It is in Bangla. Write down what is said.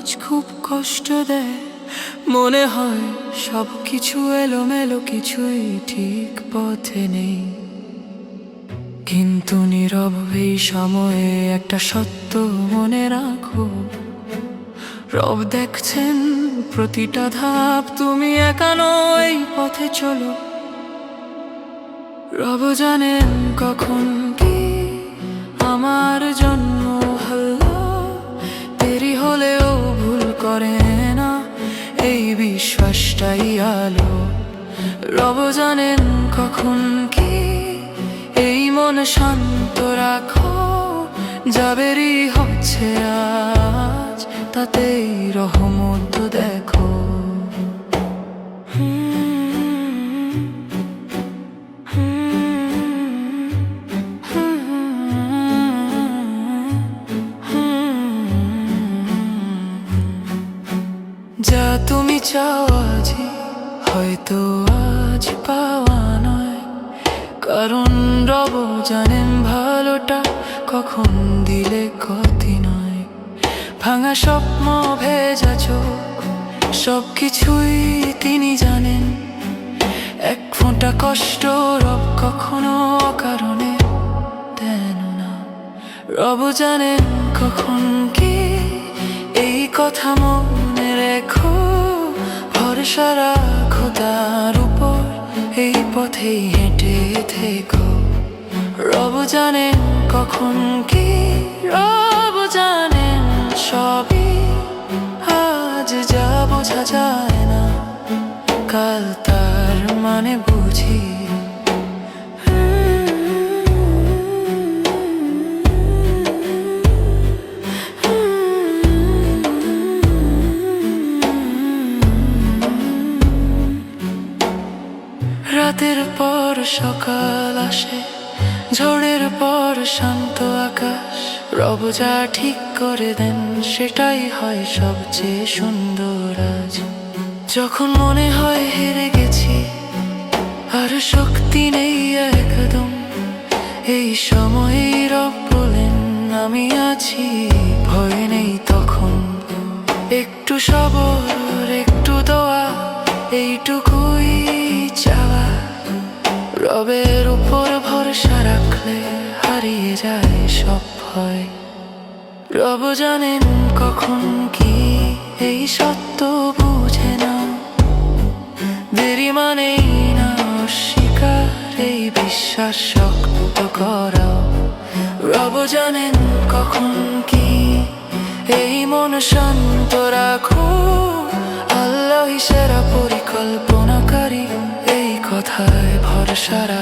যাজ খুব কষ্ট দেয়। মনে হয় সব কিছু এলোমেলো, কিছুই ঠিক পথে নেই। কিন্তু নীরব এই সময়ে একটা সত্য মনে রাখো। রব দেখছেন প্রতিটা ধাপ, তুমি একানো এই পথে চলো। রব জানেন কখন কি আমার এই বিশ্বাসটাই আলো। রব জানেন কখন কি, এই মন শান্ত রাখো, যাবেরই হচ্ছে আজ তাতেই রহমত দেখো। যা তুমি চাও আজই হয়তো আজ পাওয়া নয়। কারণ রব জানেন ভালোটা কখন দিলে ক্ষতি নয়। ভাঙা স্বপ্ন, ভেজা চোখ সব কিছুই তিনি জানেন। এক ফোঁটা কষ্ট রব কখনো কারণে দেন না। রব জানেন কখন কি এই কথা মনে ভরসা খোদার উপর এই পথেই হেঁটে থেকো। রব জানেন কখন কি, রব জানেন সবই। আজ যা বোঝা যায় না, কাল তার মানে বুঝি। রাতের পর সকাল আসে, ঝড়ের পর শান্ত আকাশ। রব যা ঠিক করে দেন, সেটাই হয় সবচেয়ে সুন্দর আজ। যখন মনে হয় হেরে গেছি, আর শক্তি নেই একদম। এই সময়েই রব বলেন, আমি আছি, ভয় নেই তখন। একটু সবর একটু দোয়া এইটুকুই চাওয়া রবের উপর ভরসা রাখলে হারিয়ে যায় সব ভয়। রব জানেন কখন কি, এই সত্য বুঝে না। দেরি মানেই না অস্বীকার, এই বিশ্বাস শক্ত করা। রব জানেন কখন কি, এই মন শান্ত রাখো। আল্লাহ সেরা কথায় ভরসা রাখো